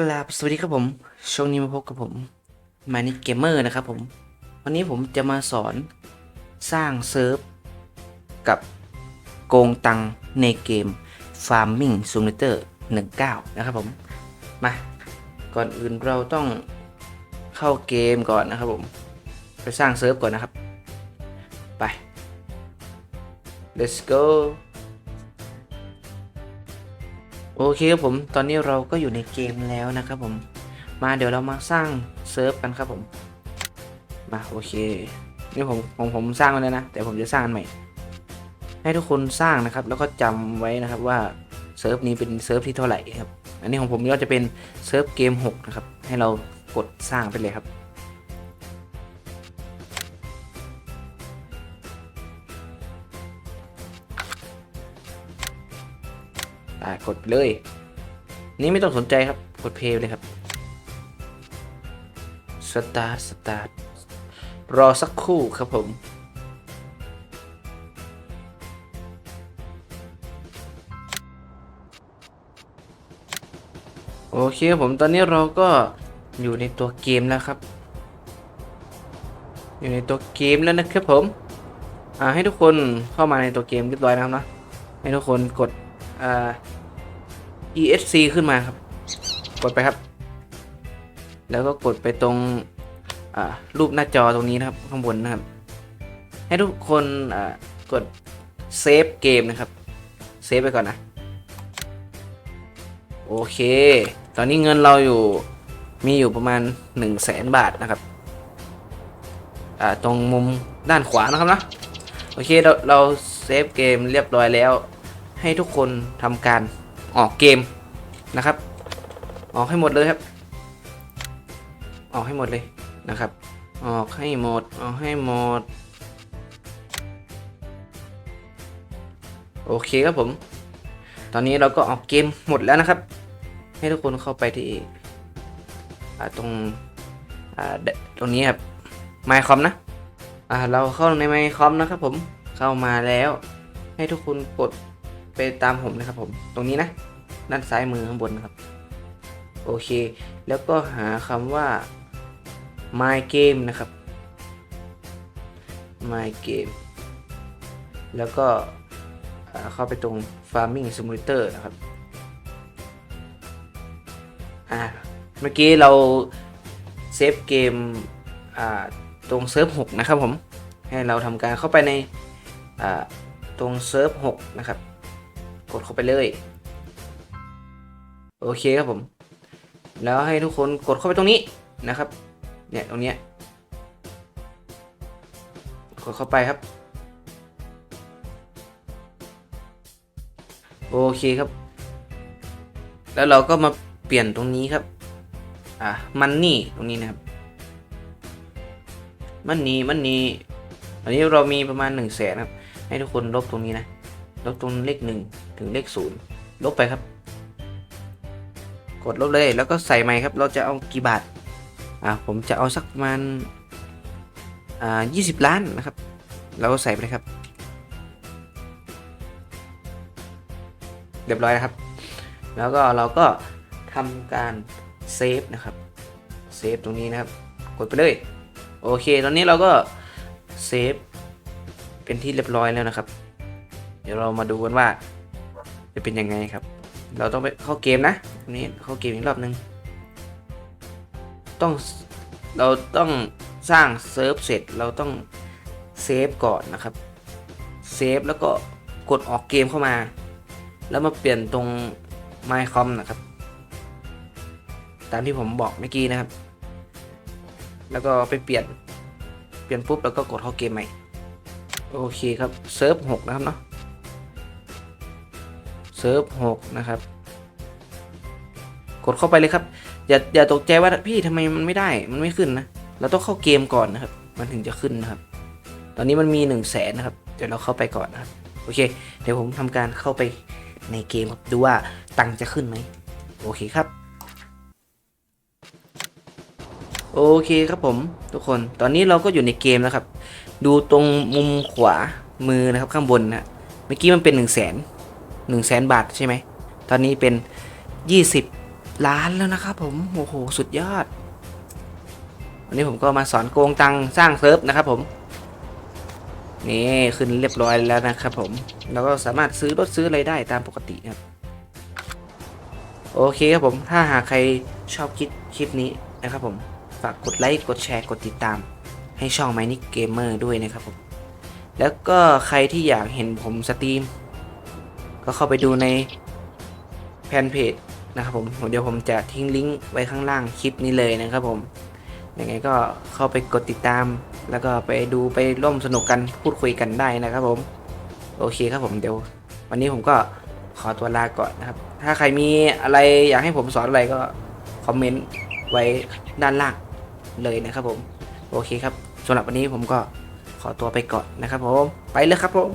กราบสวัสดีครับผม ช่วงนี้มาพบกับผมมานิเกมเมอร์นะครับผม วันนี้ผมจะมาสอนสร้างเซิร์ฟ กับโกงตังในเกม Farming Simulator 19 นะครับผม มา ก่อนอื่นเราต้องเข้าเกมก่อนนะครับผม ไปสร้างเซิร์ฟก่อนนะครับ ไป let's go โอเคครับผม ตอนนี้เราก็อยู่ในเกมแล้วนะครับผม มาเดี๋ยวเรามาสร้างเซิร์ฟกันครับผม มาโอเค นี่ผมผมผมสร้างไว้แล้วนะ แต่ผมจะสร้างอันใหม่ ให้ทุกคนสร้างนะครับ แล้วก็จำไว้นะครับว่าเซิร์ฟนี้เป็นเซิร์ฟที่เท่าไหร่ครับ อันนี้ของผมก็จะเป็นเซิร์ฟเกม6นะครับ ให้เรากดสร้างไปเลยครับ อ่ากดเลย นี่ไม่ต้องสนใจครับกดเพลย์เลยครับสตาร์ทสตาร์ทรอสักครู่ครับผมโอเคผมตอนนี้เราก็อยู่ในตัวเกมแล้วครับ อยู่ในตัวเกมแล้วนะครับผมอ่าให้ทุกคนเข้ามาในตัวเกมเรียบร้อยนะครับนะให้ทุกคนกดอ่า ESC ขึ้นมาครับ กดไปครับ แล้วก็กดไปตรงรูปหน้าจอตรงนี้นะครับ ข้างบนนะครับ ให้ทุกคนกดเซฟเกมนะครับ เซฟไปก่อนนะ โอเค ตอนนี้เงินเราอยู่มีอยู่ประมาณ 1 0 0 0 0แสนบาทนะครับ ตรงมุมด้านขวานะครับนะโอเคเราเราเซฟเกมเรียบร้อยแล้ว ให้ทุกคนทำการ ออกเกมนะครับ ออกให้หมดเลยครับ ออกให้หมดเลยนะครับ ออกให้หมด ออกให้หมด โอเคครับผม ตอนนี้เราก็ออกเกมหมดแล้วนะครับ ให้ทุกคนเข้าไปที่ตรงตรงนี้ครับ mycom นะอ่าเราเข้าใน mycom นะครับผมเข้ามาแล้ว ให้ทุกคนกดไปตามผมนะครับผมตรงนี้นะ ด้านซ้ายมือข้างบนครับ โอเค แล้วก็หาคำว่า my game นะครับ my game แล้วก็เข้าไปตรง farming simulator นะครับ อ่า เมื่อกี้เราเซฟเกม อ่า ตรงเซิร์ฟ6นะครับผม ให้เราทำการเข้าไปใน อ่า ตรงเซิร์ฟ6นะครับ กดเข้าไปเลย โอเคครับผม แล้วให้ทุกคนกดเข้าไปตรงนี้นะครับ เนี่ยตรงเนี้ยกดเข้าไปครับ โอเคครับ แล้วเราก็มาเปลี่ยนตรงนี้ครับ อะมันนี่ตรงนี้นะครับ มันนี่มันนี่อันนี้เรามีประมาณ1นึ่งแสนครับ ให้ทุกคนลบตรงนี้นะ ลบตรงเลขหนึ่งถึงเลขศูนย์ลบไปครับ กดลบเลยแล้วก็ใส่ใหม่ครับ เราจะเอากี่บาทอ่าผมจะเอาสักประมาณอ่ายี่สิบล้านนะครับ เราก็ใส่ไปเลยครับ เรียบร้อยนะครับ แล้วก็เราก็ทำการเซฟนะครับเซฟตรงนี้นะครับ กดไปเลยโอเค ตอนนี้เราก็เซฟเป็นที่เรียบร้อยแล้วนะครับ เดี๋ยวเรามาดูกันว่าจะเป็นยังไงครับ เราต้องไปเข้าเกมนะ ตรงนี้เขาเกมอีกรอบหนึ่งต้องเราต้องสร้างเซิร์ฟเสร็จเราต้องเซฟก่อนนะครับเซฟแล้วก็กดออกเกมเข้ามา แล้วมาเปลี่ยนตรง mycom นะครับ ตามที่ผมบอกเมื่อกี้นะครับ แล้วก็ไปเปลี่ยนเปลี่ยนปุ๊บแล้วก็กดเข้าเกมใหม่โอเคครับเซิร์ฟ6นะครับเนาะเซิร์ฟ6นะครับ กดเข้าไปเลยครับ อย่าอย่าตกใจว่าพี่ทำไมมันไม่ได้มันไม่ขึ้นนะ เราต้องเข้าเกมก่อนนะครับ มันถึงจะขึ้นนะครับ ตอนนี้มันมี1นึ่งแสนนะครับ เดี๋ยวเราเข้าไปก่อนนะครับ โอเค เดี๋ยวผมทำการเข้าไปในเกมครับดูว่าตังค์จะขึ้นไหมโอเคครับ โอเคครับผมทุกคน ตอนนี้เราก็อยู่ในเกมแล้วครับ ดูตรงมุมขวามือนะครับข้างบนนะเมื่อกี้มันเป็น1นึ่งแสนหนึ่งแสนบาทใช่ไหม ตอนนี้เป็น 20 ล้านแล้วนะครับผมโอ้โหสุดยอด วันนี้ผมก็มาสอนโกงตังสร้างเซิร์ฟนะครับผมนี่ขึ้นเรียบร้อยแล้วนะครับผมเราก็สามารถซื้อรถซื้ออะไรได้ตามปกติครับโอเคครับผมถ้าหากใครชอบคลิปคลิปนี้นะครับผมฝากกดไลค์กดแชร์กดติดตาม ให้ช่อง m y n i c Gamer ด้วยนะครับผมแล้วก็ใครที่อยากเห็นผมสตรีม ก็เข้าไปดูในแฟนเพจ นะครับผมเดี๋ยวผมจะทิ้งลิงก์ไว้ข้างล่างคลิปนี้เลยนะครับผมยังไงก็เข้าไปกดติดตาม แล้วก็ไปดูไปร่วมสนุกกันพูดคุยกันได้นะครับผม โอเคครับผมเดี๋ยว วันนี้ผมก็ขอตัวลาก่อนนะครับ ถ้าใครมีอะไรอยากให้ผมสอนอะไรก็คอมเมนต์ไว้ด้านล่างเลยนะครับผม โอเคครับสำหรับวันนี้ผมก็ขอตัวไปก่อนนะครับผม ไปเลยครับผม